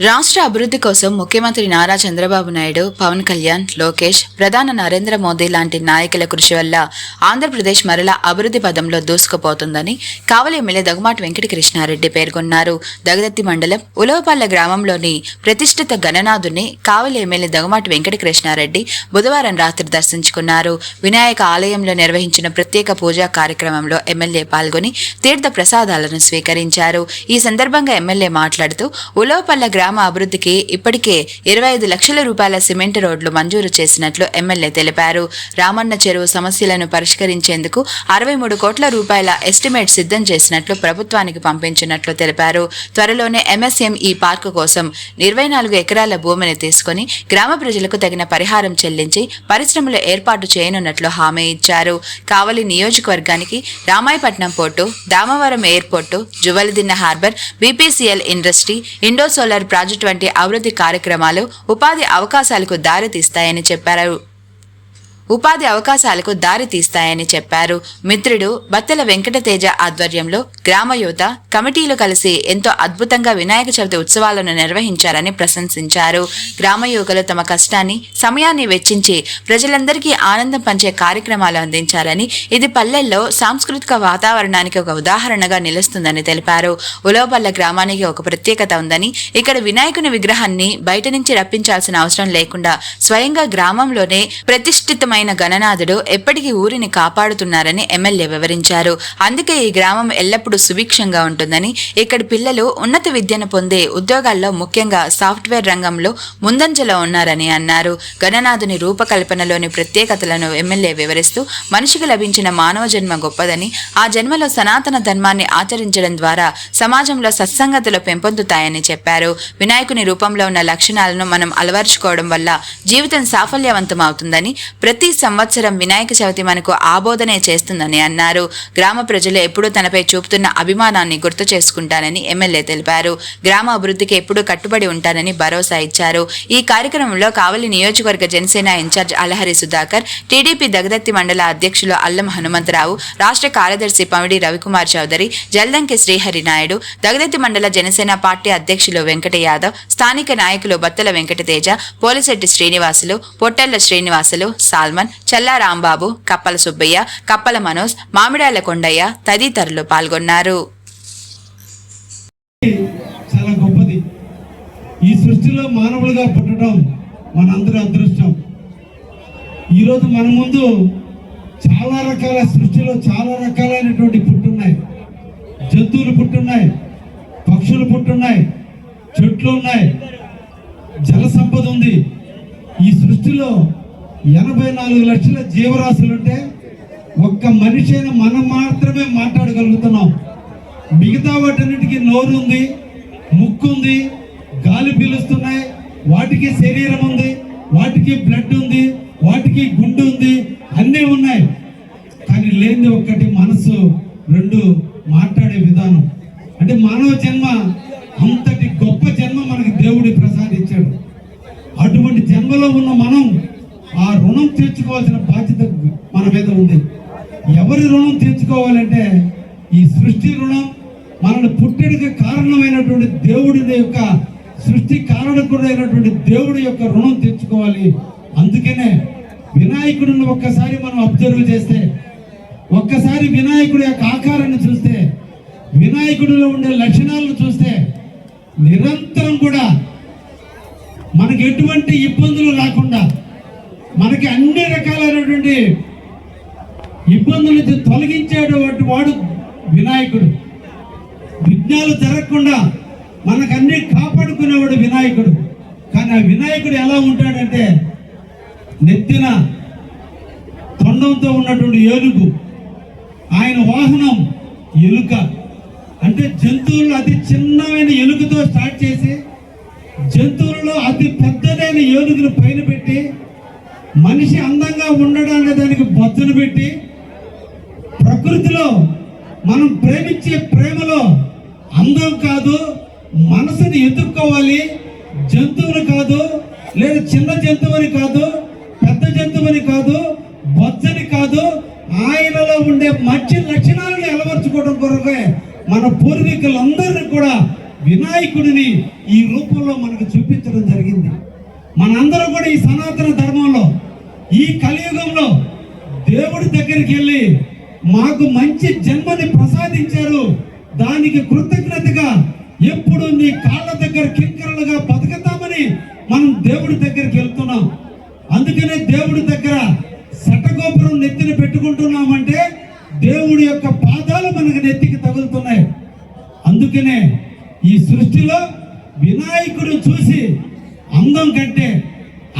రాష్ట్ర అభివృద్ధి కోసం ముఖ్యమంత్రి నారా చంద్రబాబు నాయుడు పవన్ కళ్యాణ్ లోకేష్ ప్రధాన నరేంద్ర మోదీ లాంటి నాయకుల కృషి వల్ల ఆంధ్రప్రదేశ్ మరలా అభివృద్ధి పదంలో దూసుకుపోతుందని కావలి ఎమ్మెల్యే దగుమాటి వెంకట కృష్ణారెడ్డి పేర్కొన్నారు. దగదత్తి మండలం ఉలవపల్లె గ్రామంలోని ప్రతిష్ఠిత గణనాథుని కావలి ఎమ్మెల్యే దగుమాటి వెంకట కృష్ణారెడ్డి బుధవారం రాత్రి దర్శించుకున్నారు. వినాయక ఆలయంలో నిర్వహించిన ప్రత్యేక పూజా కార్యక్రమంలో ఎమ్మెల్యే పాల్గొని తీర్థ ప్రసాదాలను స్వీకరించారు. ఈ సందర్భంగా ఎమ్మెల్యే మాట్లాడుతూ ఉలవపల్లె గ్రామ అభివృద్ధికి ఇప్పటికే ఇరవై ఐదు లక్షల రూపాయల సిమెంట్ రోడ్లు మంజూరు చేసినట్లు ఎమ్మెల్యే తెలిపారు. రామన్న చెరువు సమస్యలను పరిష్కరించేందుకు అరవై మూడు కోట్ల రూపాయల ఎస్టిమేట్ సిద్ధం చేసినట్లు ప్రభుత్వానికి పంపించినట్లు తెలిపారు. త్వరలోనే ఎంఎస్ఎం ఈ పార్కు కోసం ఇరవై నాలుగు ఎకరాల భూమిని తీసుకుని గ్రామ ప్రజలకు తగిన పరిహారం చెల్లించి పరిశ్రమలు ఏర్పాటు చేయనున్నట్లు హామీ ఇచ్చారు. కావలి నియోజకవర్గానికి Ramayapatnam port Damavaram airport Juvvaladinne harbour BPCL industry Indo solar project వంటి అభివృద్ధి కార్యక్రమాలు ఉపాధి అవకాశాలకు దారితీస్తాయని చెప్పారు. ఉపాధి అవకాశాలకు దారి తీస్తాయని చెప్పారు. మిత్రుడు బత్తెల వెంకటతేజ ఆధ్వర్యంలో గ్రామ యువత కమిటీలు కలిసి ఎంతో అద్భుతంగా వినాయక చవితి ఉత్సవాలను నిర్వహించారని ప్రశంసించారు. గ్రామ యువకులు తమ కష్టాన్ని సమయాన్ని వెచ్చించి ప్రజలందరికీ ఆనందం పంచే కార్యక్రమాలు అందించారని ఇది పల్లెల్లో సాంస్కృతిక వాతావరణానికి ఒక ఉదాహరణగా నిలుస్తుందని తెలిపారు. ఉలవపల్ల గ్రామానికి ఒక ప్రత్యేకత ఉందని ఇక్కడ వినాయకుని విగ్రహాన్ని బయట నుంచి రప్పించాల్సిన అవసరం లేకుండా స్వయంగా గ్రామంలోనే ప్రతిష్ఠితమైన గణనాథుడు ఎప్పటికీ ఊరిని కాపాడుతున్నారని ఎమ్మెల్యే వివరించారు. అందుకే ఈ గ్రామం ఎల్లప్పుడూ సుభిక్షంగా ఉంటుందని ఇక్కడి పిల్లలు ఉన్నత విద్యను పొందే ఉద్యోగాల్లో ముఖ్యంగా సాఫ్ట్వేర్ రంగంలో ముందంజలో ఉన్నారని అన్నారు. గణనాథుని రూపకల్పనలోని ప్రత్యేకతలను ఎమ్మెల్యే వివరిస్తూ మనిషికి లభించిన మానవ జన్మ గొప్పదని ఆ జన్మలో సనాతన ధర్మాన్ని ఆచరించడం ద్వారా సమాజంలో సత్సంగతులు పెంపొందుతాయని చెప్పారు. వినాయకుని రూపంలో ఉన్న లక్షణాలను మనం అలవర్చుకోవడం వల్ల జీవితం సాఫల్యవంతమవుతుందని ప్రతి ప్రతి సంవత్సరం వినాయక చవితి మనకు ఆబోధనే చేస్తుందని అన్నారు. గ్రామ ప్రజలు ఎప్పుడూ తనపై చూపుతున్న అభిమానాన్ని గుర్తు చేసుకుంటానని ఎమ్మెల్యే తెలిపారు. గ్రామ అభివృద్ధికి ఎప్పుడూ కట్టుబడి ఉంటానని భరోసా ఇచ్చారు. ఈ కార్యక్రమంలో కావలి నియోజకవర్గ Janasena in charge Alahari Sudhakar TDP Dagadarthi మండల అధ్యక్షులు అల్లం హనుమంతరావు రాష్ట్ర కార్యదర్శి పమిడి రవికుమార్ చౌదరి జల్దంకి శ్రీహరి నాయుడు దగదత్తి మండల జనసేన పార్టీ అధ్యక్షులు వెంకట యాదవ్ స్థానిక నాయకులు బత్తల వెంకటతేజ పోలిశెట్టి శ్రీనివాసులు పొట్టెళ్ళ శ్రీనివాసులు సాల్మన్ చల్లా రాంబాబు కప్పల సుబ్బయ్య కప్పల మనోజ్ మామిడాల కొండయ్య తదితరులు పాల్గొన్నారు. చాలా గొప్పది. ఈ సృష్టిలో మానవులుగా పుట్టడం మనందరి అదృష్టం. ఈరోజు మన ముందు చాలా రకాల సృష్టిలో చాలా రకాలైనటువంటి పుట్టున్నాయి. జంతువులు పుట్టున్నాయి పక్షులు పుట్టున్నాయి చెట్లు ఉన్నాయి జల సంపద ఉంది. ఈ సృష్టిలో ఎనభై నాలుగు లక్షల జీవరాశులు ఉంటే ఒక్క మనిషి మనం మాత్రమే మాట్లాడగలుగుతున్నాం. మిగతా వాటన్నిటికీ నోరు ఉంది ముక్కు ఉంది గాలి పీలుస్తున్నాయి వాటికి శరీరం ఉంది వాటికి బ్లడ్ ఉంది వాటికి గుండు ఉంది అన్నీ ఉన్నాయి. కానీ లేనిది ఒక్కటి మనసు రెండు మాట్లాడే విధానం. అంటే మానవ జన్మ అంతటి గొప్ప జన్మ మనకి దేవుడి ప్రసాదించాడు అటువంటి జన్మలో ఉన్న మనం ఆ రుణం తీర్చుకోవాల్సిన బాధ్యత మన మీద ఉంది. ఎవరి రుణం తీర్చుకోవాలంటే ఈ సృష్టి రుణం మనల్ని పుట్టడికి కారణమైనటువంటి దేవుడి యొక్క సృష్టి కారణకుడైనటువంటి దేవుడి యొక్క రుణం తీర్చుకోవాలి. అందుకనే వినాయకుడిని ఒక్కసారి మనం అబ్జర్వ్ చేస్తే ఒక్కసారి వినాయకుడి యొక్క ఆకారాన్ని చూస్తే వినాయకుడిలో ఉండే లక్షణాలను చూస్తే నిరంతరం కూడా మనకు ఎటువంటి ఇబ్బందులు రాకుండా మనకి అన్ని రకాలైనటువంటి ఇబ్బందుల తొలగించేటువంటి వాడు వినాయకుడు. విఘ్నాలు జరగకుండా మనకన్నీ కాపాడుకునేవాడు వినాయకుడు. కానీ ఆ వినాయకుడు ఎలా ఉంటాడంటే నెత్తిన తొండంతో ఉన్నటువంటి ఏనుగు ఆయన వాహనం ఎలుక. అంటే జంతువులు అతి చిన్నమైన ఎలుకతో స్టార్ట్ చేసి జంతువులలో అతి పెద్దదైన ఏనుగును పైన పెట్టి మనిషి అందంగా ఉండడానికి దానికి బొత్తును పెట్టి ప్రకృతిలో మనం ప్రేమించే ప్రేమలో అందం కాదు మనసుని ఎదుర్కోవాలి జంతువులు కాదు లేదా చిన్న జంతువుని కాదు పెద్ద జంతువుని కాదు బొచ్చని కాదు ఆయనలో ఉండే మంచి లక్షణాలను అలవర్చుకోవడం కొరకే మన పూర్వీకులందరినీ కూడా వినాయకుడిని ఈ రూపంలో మనకు చూపించడం జరిగింది. మనందరం కూడా ఈ సనాతన ధర్మంలో ఈ కలియుగంలో దేవుడి దగ్గరికి వెళ్ళి మాకు మంచి జన్మని ప్రసాదించారు. దానికి కృతజ్ఞతగా ఎప్పుడు నీ కాళ్ళ దగ్గర కింకరలుగా బతుకుతామని మనం దేవుడి దగ్గరికి వెళ్తున్నాం. అందుకనే దేవుడి దగ్గర శటగోపురం నెత్తిన పెట్టుకుంటున్నామంటే దేవుడి యొక్క పాదాలు మనకు నెత్తికి తగులుతున్నాయి. అందుకనే ఈ సృష్టిలో వినాయకుడు చూసి అందం కంటే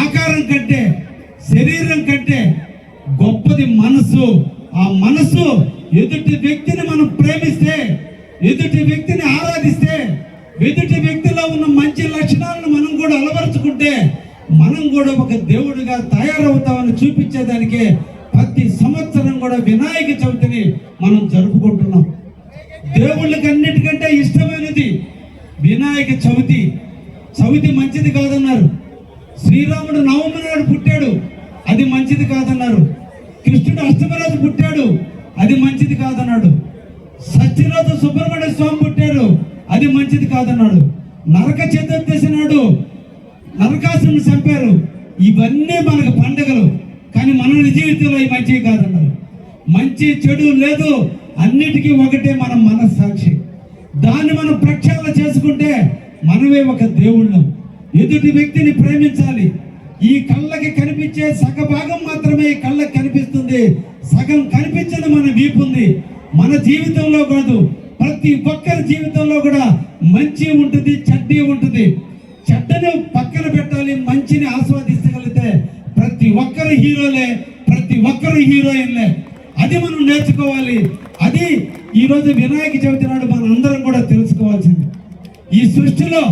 ఆకారం కంటే శరీరం కంటే గొప్పది మనసు. ఆ మనసు ఎదుటి వ్యక్తిని మనం ప్రేమిస్తే ఎదుటి వ్యక్తిని ఆరాధిస్తే ఎదుటి వ్యక్తిలో ఉన్న మంచి లక్షణాలను మనం కూడా అలవరుచుకుంటే మనం కూడా ఒక దేవుడిగా తయారవుతామని చూపించేదానికే ప్రతి సంవత్సరం కూడా వినాయక చవితిని మనం జరుపుకుంటున్నాం. దేవుళ్ళకి అన్నిటికంటే ఇష్టమైనది వినాయక చవితి. సవితి మంచిది కాదన్నారు. శ్రీరాముడు నవమి నాడు పుట్టాడు అది మంచిది కాదన్నారు. కృష్ణుడు అష్టమి రోజు పుట్టాడు అది మంచిది కాదన్నాడు. సత్యరోజు సుబ్రహ్మణ్య స్వామి పుట్టాడు అది మంచిది కాదన్నాడు. నరక చతుర్దశి నాడు నరకాసుని చంపారు. ఇవన్నీ మనకు పండుగలు కానీ మన జీవితంలో ఈ మంచివి కాదన్నారు. మంచి చెడు లేదు అన్నిటికీ ఒకటే మన మనస్సాక్షి. దాన్ని మనం ప్రక్షాళన చేసుకుంటే మనమే ఒక దేవుళ్ళం. ఎదుటి వ్యక్తిని ప్రేమించాలి. ఈ కళ్ళకి కనిపించే సగ భాగం మాత్రమే కళ్ళకి కనిపిస్తుంది. సగం కనిపించని మన వీపు ఉంది. మన జీవితంలో కాదు ప్రతి ఒక్కరి జీవితంలో కూడా మంచి ఉంటుంది చెడ్డీ ఉంటుంది. చెడ్డను పక్కన పెట్టాలి మంచిని ఆస్వాదించగలిగితే ప్రతి ఒక్కరు హీరోలే ప్రతి ఒక్కరు హీరోయిన్లే. అది మనం నేర్చుకోవాలి. అది ఈరోజు వినాయక చవితి నాడు మనం అందరం కూడా తెలుసుకోవాల్సింది. ఈ సృష్టిలో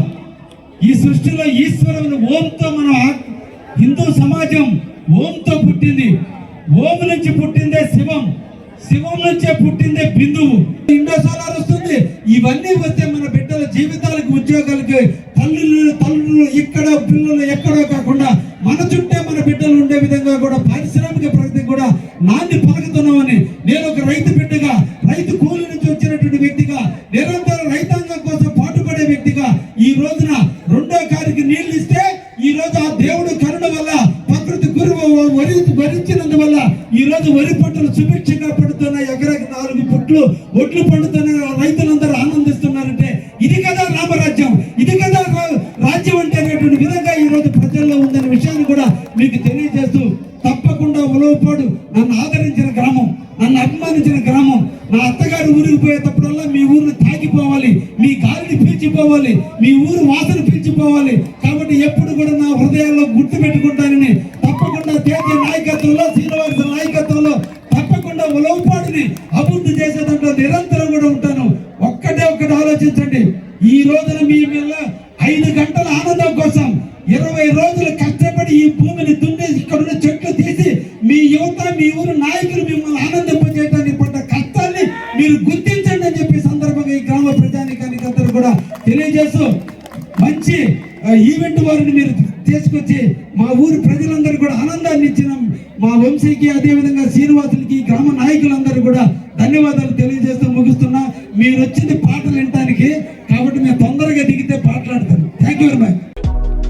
ఈ సృష్టిలో ఈశ్వరుని ఓంతో మన హిందూ సమాజం ఓంతో పుట్టింది. ఓం నుంచి పుట్టిందే శివం శివం నుంచే పుట్టిందే బిందువు. ఇండో సోలార్ వస్తుంది. ఇవన్నీ వస్తే మన బిడ్డల జీవితాలకు ఉద్యోగాలకి తల్లులు తల్లులు ఇక్కడ పిల్లలు ఎక్కడో కాకుండా మన చుట్టే మన బిడ్డలు ఉండే విధంగా కూడా పారిశ్రామిక ప్రగతి కూడా నాంది పలుకుతున్నామని నేను ఒక రైతు బిడ్డగా రైతు వ్యక్తిగా ఈ రోజున రెండో కారికి నీళ్ళు ఇస్తే ఈ రోజు ఆ దేవుడు కరుణ వల్ల ప్రకృతి గురువు వరి వరించినందువల్ల ఈ రోజు వరి పంటలు సుభిక్షంగా పడుతున్న ఎకరాకి నాలుగు పుట్లు ఒట్లు పండుతున్నాయి. రైతులందరూ ఆనందిస్తున్నారంటే ఇది కదా రామరాజ్యం. ఇది కదా రాజ్యం అంటే అనేటువంటి విధంగా ఈ రోజు ప్రజల్లో ఉందనే విషయాన్ని కూడా మీకు తెలియజేస్తూ తప్పకుండా ఉలవపాడు నన్ను ఆదరించిన గ్రామం నన్ను అభిమానించిన గ్రామం నా అత్తగారు ఊరికి పోయేటప్పుడల్లా మీ ఊరిని తాగిపోవాలి మీ గాలిని పీల్చిపోవాలి మీ ఊరు వాసన పీల్చిపోవాలి. కాబట్టి ఎప్పుడు కూడా నా హృదయాల్లో గుర్తు పెట్టుకుంటానని తప్పకుండా తేజ నాయకత్వంలో శ్రీనివాస నాయకత్వంలో తప్పకుండా ఉలవపాడుని అభివృద్ధి చేసేదంట్లో నిరంతరం కూడా ఉంటాను. ఒక్కటే ఒక్కటి ఆలోచించండి. ఈ రోజున మీ మీద తెలియజేస్తూ మంచి ఈవెంట్ వారిని మీరు తీసుకొచ్చి మా ఊరి ప్రజలందరూ కూడా ఆనందాన్ని ఇచ్చిన. మా వంశీకి అదేవిధంగా శ్రీనివాసులకి గ్రామ నాయకులందరూ కూడా ధన్యవాదాలు తెలియజేస్తూ ముగిస్తున్నా. మీరు వచ్చింది పాటలు వినటానికి కాబట్టి మేము తొందరగా దిగితే పాటలాడతాను thank you very much